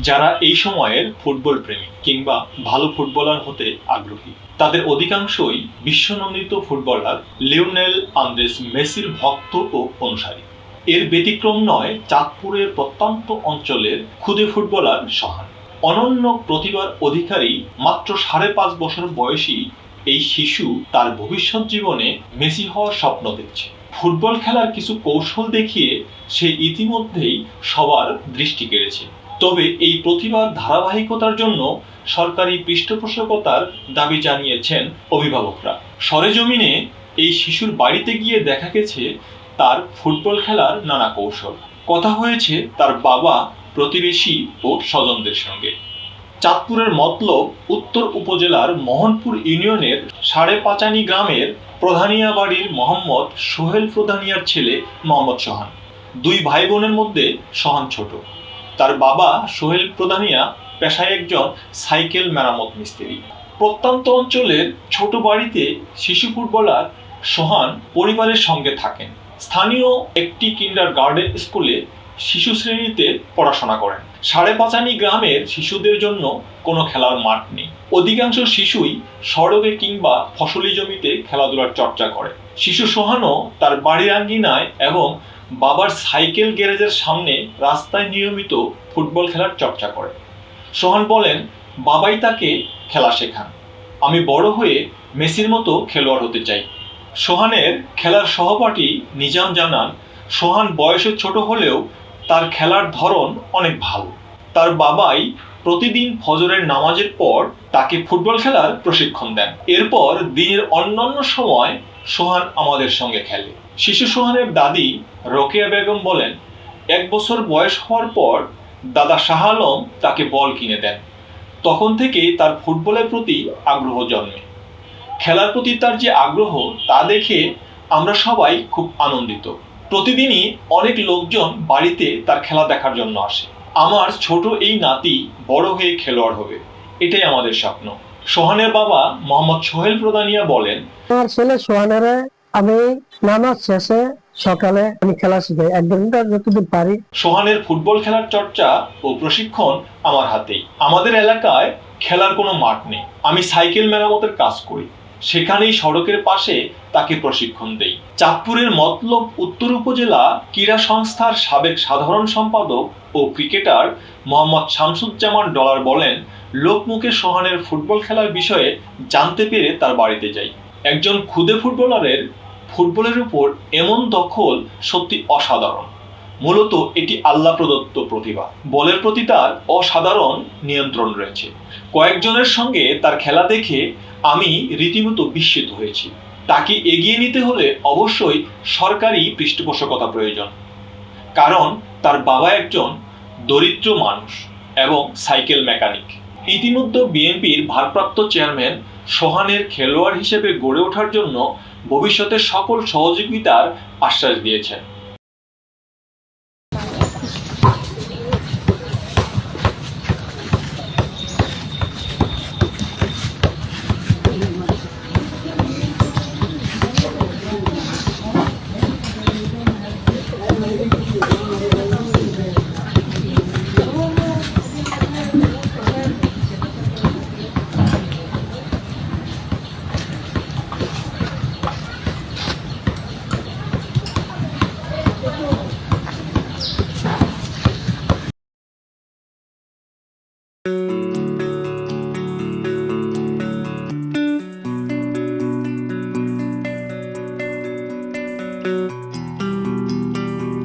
যারা এই সময়ের ফুটবল প্রেমী কিংবা ভালো ফুটবলার হতে আগ্রহী, তাদের অধিকাংশই বিশ্বনন্দিত ফুটবলার লিওনেল আন্দ্রেস মেসির ভক্ত ও অনুসারী। এর ব্যতিক্রম নয় চাঁদপুরের প্রত্যন্ত অঞ্চলের ক্ষুদে ফুটবলার সহান অনন্য প্রতিভার অধিকারী মাত্র সাড়ে পাঁচ বছর বয়সী এই শিশু তার ভবিষ্যৎ জীবনে মেসি হওয়ার স্বপ্ন দেখছে। ফুটবল খেলার কিছু কৌশল দেখিয়ে সে ইতিমধ্যেই সবার দৃষ্টি কেড়েছে। তবে এই প্রতিভার ধারাবাহিকতার জন্য সরকারি পৃষ্ঠপোষকতার দাবি জানিয়েছেন অভিভাবকরা। সরেজমিনে এই শিশুর বাড়িতে গিয়ে দেখা গেছে তার ফুটবল খেলার নানা কৌশল। কথা হয়েছে তার বাবা, প্রতিবেশী ও স্বজনদের সঙ্গে। চাঁদপুরের মতলব উত্তর উপজেলার মোহনপুর ইউনিয়নের সাড়ে পাঁচানি গ্রামের প্রধানিয়া বাড়ির মোহাম্মদ সোহেল প্রধানিয়ার ছেলে মোহাম্মদ সোহান। দুই ভাই বোনের মধ্যে সোহান ছোট। তার বাবা সোহেল প্রধানিয়া পেশায় একজন সাইকেল মেরামত মিস্ত্রি। প্রত্যন্ত অঞ্চলের ছোট বাড়িতে শিশু ফুটবলার সোহান পরিবারের সঙ্গে থাকেন। স্থানীয় একটি কিন্ডার গার্ডেন স্কুলে শিশু শ্রেণীতে পড়াশোনা করেন। সাড়ে পাঁচানি গ্রামের শিশুদের জন্য কোনো খেলার মাঠ নেই। অধিকাংশ শিশুই সড়কে কিংবা ফসলি জমিতে খেলাধুলার চর্চা করে। শিশু সোহানও তার বাড়ির আঙ্গিনায় এবং বাবার সাইকেল গ্যারেজের সামনে রাস্তায় নিয়মিত ফুটবল খেলার চর্চা করে। সোহান বলেন, বাবাই তাকে খেলা শেখান। আমি বড় হয়ে মেসির মতো খেলোয়াড় হতে চাই। সোহানের খেলার সহপাঠী নিজাম জানান, সোহান বয়সে ছোট হলেও তার খেলার ধরন অনেক ভালো। তার বাবাই প্রতিদিন ফজরের নামাজের পর তাকে ফুটবল খেলার প্রশিক্ষণ দেন। এরপর দিনের অন্যান্য সময় সোহান আমাদের সঙ্গে খেলে। শিশু সোহানের দাদি রোকেয়া বেগম বলেন, এক বছর বয়স হওয়ার পর দাদা শাহ আলম তাকে বল কিনে দেন। তখন থেকেই তার ফুটবলের প্রতি আগ্রহ জন্মে। খেলার প্রতি তার যে আগ্রহ, তা দেখে আমরা সবাই খুব আনন্দিত। প্রতিদিনই অনেক লোকজন বাড়িতে তার খেলা দেখার জন্য আসে। আমার ছোট এই নাতি বড় হয়ে খেলোয়াড় হবে। এটাই আমাদের স্বপ্ন। সোহানের বাবা মোহাম্মদ সোহেল প্রদানিয়া বলেন, আমার ছেলে সোহানারে আমি নামাজ শেষে সকালে আমি খেলা শিখাই। এক ঘণ্টা যতদূর পারি। সোহানের ফুটবল খেলার চর্চা ও প্রশিক্ষণ আমার হাতেই। আমাদের এলাকায় খেলার কোনো মাঠ নেই। আমি সাইকেল মেরামতের কাজ করি। সেখানেই সড়কের পাশে তাকে প্রশিক্ষণ দেই। চাঁদপুরের মতলব উত্তর উপজেলা ক্রীড়া সংস্থার সাবেক সাধারণ সম্পাদক ও ক্রিকেটার মোহাম্মদ শামসুজ্জামান ডলার বলেন, লোকমুখে সোহানের ফুটবল খেলার বিষয়ে জানতে পেরে তার বাড়িতে যাই। একজন ক্ষুদে ফুটবলারের ফুটবলের উপর এমন দখল সত্যি অসাধারণ। মূলত এটি আল্লাহ প্রদত্ত প্রতিভা। বলের প্রতি তার অসাধারণ নিয়ন্ত্রণ রয়েছে। কয়েকজনের সঙ্গে তার খেলা দেখে আমি রীতিমতো বিস্মিত হয়েছি। তাকে এগিয়ে নিতে হলে অবশ্যই সরকারি পৃষ্ঠপোষকতা প্রয়োজন। কারণ তার বাবা একজন দরিদ্র মানুষ এবং সাইকেল মেকানিক। ইতিমধ্যে বিএনপির ভারপ্রাপ্ত চেয়ারম্যান সোহানের খেলোয়াড় হিসেবে গড়ে ওঠার জন্য ভবিষ্যতে সকল সহযোগিতার আশ্বাস দিয়েছেন।